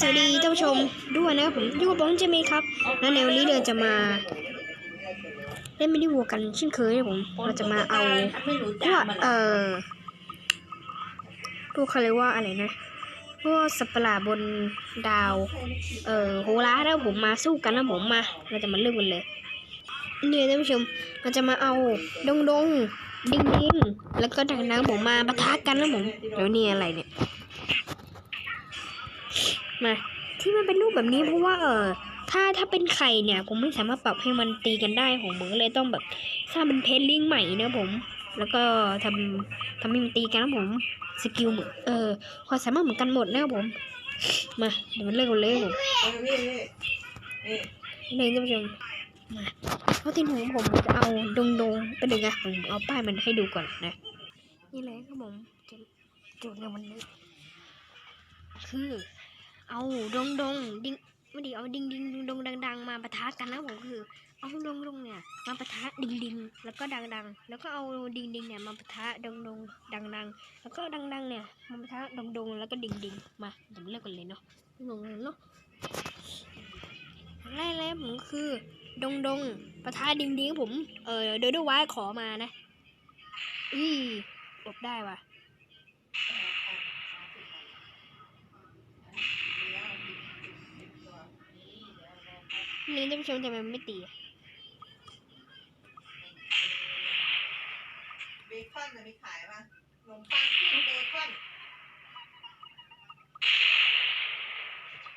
สวัสดีท่านผู้ชมด้วยนะครับผมอยู่กับผมเจมี่ครับและในวันนี้เราจะมาเล่นมินิวัวกันเช่นเคยนะผมเราจะมาเอาพวกเอ่อพวกเขาเรียกว่าอะไรนะพวกสัปะหลาบนดาว เอ่อโหราแล้วผมมาสู้กันนะผมมา เราจะมาเริ่มกันเลยเนี่ยท่านผู้ชมเราจะมาเอาดงดงดิงดิงแล้วก็ดังนังผมมาปะทะกันนะผมเดี๋ยวนี่อะไรเนี่ย มาที่มันเป็นรูปแบบนี้เพราะว่าเออถ้าถ้าเป็นไข่เนี่ย ผมไม่สามารถปรับให้มันตีกันได้ผมผมก็เลยต้องแบบสร้างเป็นเพนลิงใหม่นะผม แล้วก็ทำทำให้มันตีกันนะผมสกิลเหมือนเออความสามารถเหมือนกันหมดนะผมมาเดี๋ยวมันเริ่มกันเลยผมนี่นี่นี่นี่ท่านผู้ชมมาเพราะที่หนูผมจะเอาดงดงๆเป็นยังไงผมเอาป้ายมันให้ดูก่อนนะนี่เลยครับผมจะโจทย์ในวันนี้คือ เอาดงดงดิงไม่ดีเอาดิงดิงดงดงดังมาปะทะกันนะผมคือ เอาดงดงเนี่ยมาปะทะดิงดิงแล้วก็ดังดังแล้วก็เอาดิงดิงเนี่ยมาปะทะดงดงดังดังแล้วก็ดังดังเนี่ยมาปะทะดงดงแล้วก็ดิงดิงมาเดี๋ยวเริ่มกันเลยเนาะงงเลยเนาะแรกเลยผมคือ ดงดงปะทะดิงดิงผมเออเดยวด้วยไว้ขอมานะ อือบได้ว่ะ นี่ท่านผู้ชมทำไมมันไม่ตีอะเบคอนน่ะมีขายป่ะขนมปังปิ้งเบคอน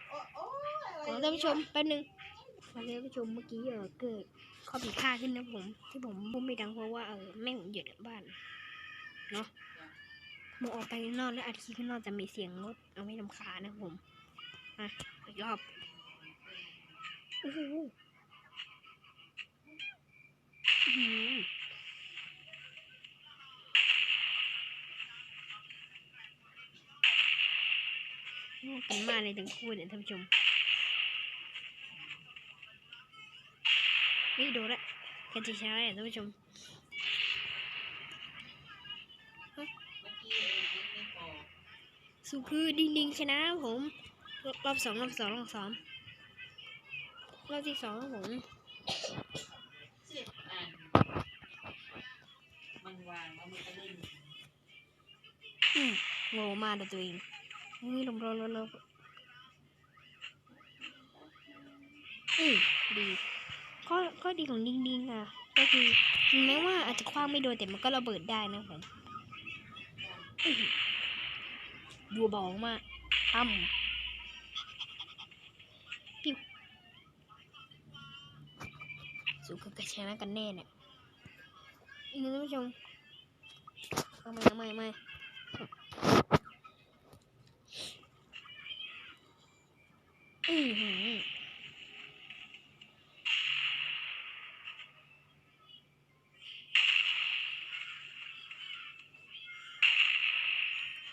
โอ้โอ้อะไรขอท่านผู้ชมแป๊บนึงขอท่านผู้ชมเมื่อกี้เออเกิดข้อผิดพลาดขึ้นนะผม ที่ผมพูดไม่ดังเพราะว่าเออแม่ผมอยู่ในบ้านเนาะมองออกไปข้างนอกแล้วอัดคลิปข้างนอกจะมีเสียงรถเอาไม่ลำคาญนะผมอะอีกรอบ โอ้โหอื้อหือเป็นมากเลยทั้งคู่เนี่ยท่านผู้ชมนี่ดูละกันจะชนะเนี่ยท่านผู้ชมสุคือดิ้งดิ้งชนะผมรอบสองรอบสองรอบสอง รอบที่สองครับผมสิบอันมันวางแล้วมันก็เล่นอืมโง่มาแต่ตัวเองนี่ลมร้อนร้อนร้อนอืมดีข้อข้อดีของดิงดิงอะ ก็คือถึงแม้ว่าอาจจะคว้างไม่โดนแต่มันก็ระเบิดได้นะผมอื้อหือดูเบามากอ้ำ สู้กับกระชนะกันแน่เนี่ยอีกนิดท่านผู้ชมเอาไม่เอาไม่ไม่อือหือ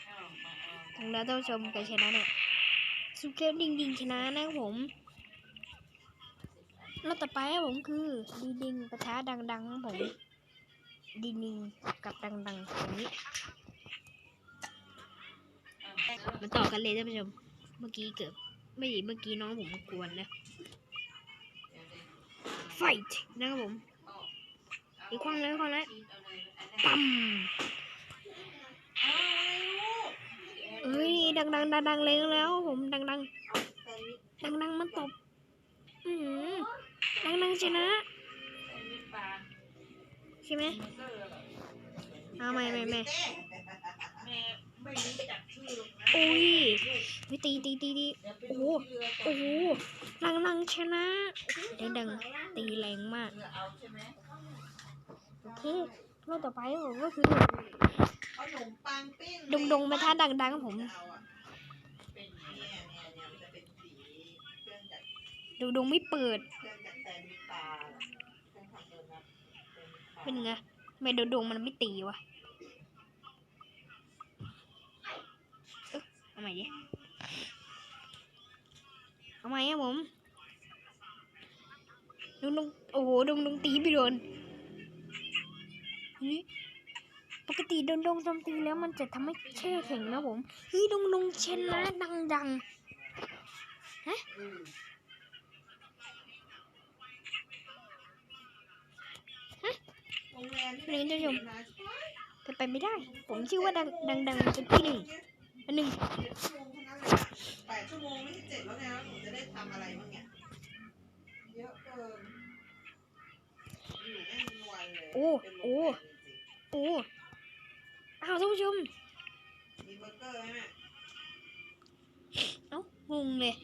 เอามาเอาถึงแล้วท่านผู้ชมใครชนะเนี่ยสุเกลดิงดิงชนะนะครับผม แล้วต่อไปผมคือดิงดิงประทะดังดังครับผมดิงดิงกับดังดังอย่างนี้มาต่อกันเลยท่านผู้ชมเมื่อกี้เกือบไม่เมื่อกี้น้องผมมากวนนะเดี๋ยวไฟท์นะครับผมอีกครั้งเลยครั้งเลยชีสเอาเลยอันนั้นปั๊มเอ้ยดังดังดังดังเลยแล้วผมดังดังดังดังมันตบอืม ดังดังชนะแซนด์วิชปลาใช่ไหมเบอร์เกอร์เหรอเอาไม่ไม่ไม่แม่ไม่รู้จักชื่อหรอกนะโอ้ยวิตีตีตีตีเดี๋ยวไปโอ้โหดูที่เรือก่อโอ้นโหดังดังชนะดังดังตีแรงมากเรือเอาใช่ไหมโอเครอบต่อไปผมก็คือเอาขนมปังปิ้งดงดงมาท่าดังดังผมจะเอาอะเป็นเนี่ยเนี่ยเนี่ยมันจะเป็นสีเครื่องจักรดงดงไม่เปิดเครื่องจักรแซนด์ เป็นไงทำไมดงดงมันไม่ตีวะเอ๊ะเอาใหม่ดิเอาใหม่ครับผมดงดงโอ้โหดงดงตีไปโดนนี่ปกติดงดงโจมตีแล้วมันจะทำให้แช่แข็งนะผมเฮ้ยดงดงชนะดังดังฮะ อืมโรงแรมวันนี้ท่านผู้ชมเป็นไปไม่ได้ ผมชื่อว่าดังดังดังเป็นที่หนึ่งอันหนึ่งแปดชั่วโมงไม่ใช่เจ็ดแล้วไงแล้วหนูจะได้ทำอะไรบ้างเนี่ยเยอะเกินอยู่แม่งวันเลยโอ้โรงโอ้โอ้อ้าวท่านผู้ชมมีเบอร์เกอร์ไหมเอ้างงเลย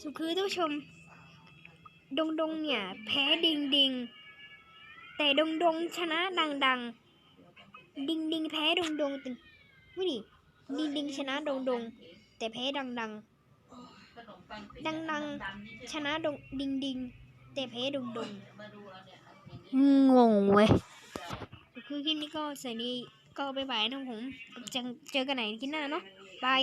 สุดคือท่านผู้ชม ดงดงเนี่ย แพ้ดิงดิง แต่ดงดงชนะดังดังดิงดิงแพ้ดงดงตึงไม่ดิดิงดิงชนะดงดงแต่แพ้ดังดังดังดังชนะดงดิงดิงแต่แพ้ดงดงงงเว้ยคือคลิปนี้ก็ใส่นี้ก็ไปบายนะผมเจอเจอกันไหนที่หน้าเนาะบาย